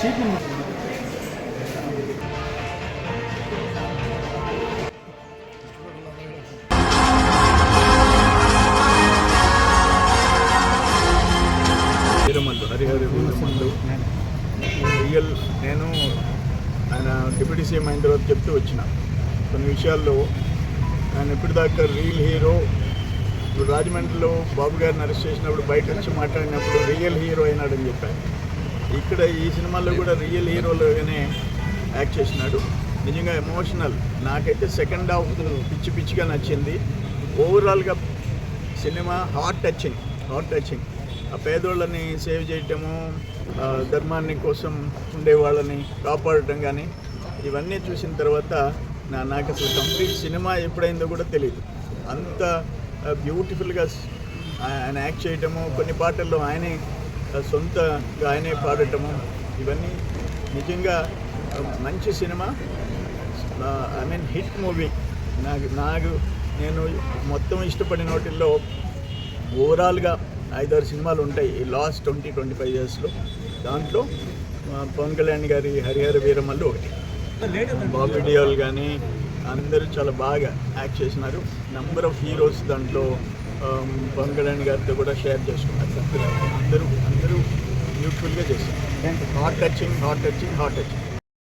Seat number Harihara Veeramallu real నేను ఆయన deputy CM అయిన తర్వాత చెప్తూ వచ్చిన కొన్ని విషయాల్లో. ఆయన ఇప్పటిదాకా రియల్ హీరో. ఇప్పుడు రాజమండ్రిలో బాబు గారిని అరెస్ట్ చేసినప్పుడు బయట వచ్చి మాట్లాడినప్పుడు రియల్ హీరో అయినాడని చెప్పాను ఇక్కడ ఈ సినిమాలో కూడా రియల్ హీరోలుగానే యాక్ట్ చేసినాడు. నిజంగా ఎమోషనల్ నాకైతే సెకండ్ హాఫ్ పిచ్చి పిచ్చిగా నచ్చింది. ఓవరాల్గా cinema heart touching heart touching ఆ పేదోళ్ళని సేవ్ చేయటము ధర్మాన్ని కోసం ఉండే వాళ్ళని కాపాడటం కానీ ఇవన్నీ చూసిన తర్వాత నా నాకు అసలు కంప్లీట్ సినిమా ఎప్పుడైందో కూడా తెలియదు అంత బ్యూటిఫుల్గా ఆయన యాక్ట్ చేయటము కొన్ని పాటల్లో ఆయనే సొంతగా ఆయనే పాడటము ఇవన్నీ నిజంగా మంచి cinema. I mean hit movie. నాకు నాకు నేను మొత్తం ఇష్టపడిన వాటిల్లో ఓవరాల్గా ఐదారు సినిమాలు ఉంటాయి. ఈ లాస్ట్ ట్వంటీ ట్వంటీ ఫైవ్ ఇయర్స్లో. దాంట్లో పవన్ కళ్యాణ్ గారి హరిహర వీరమల్లు ఒకటి. బాబీ డియోల్ కానీ అందరూ చాలా బాగా యాక్ట్ చేసినారు. నంబర్ ఆఫ్ హీరోస్ దాంట్లో పవన్ కళ్యాణ్ గారితో కూడా షేర్ చేసుకున్నారు. అందరూ అందరూ బ్యూటిఫుల్గా చేశారు heart touching heart touching heart touching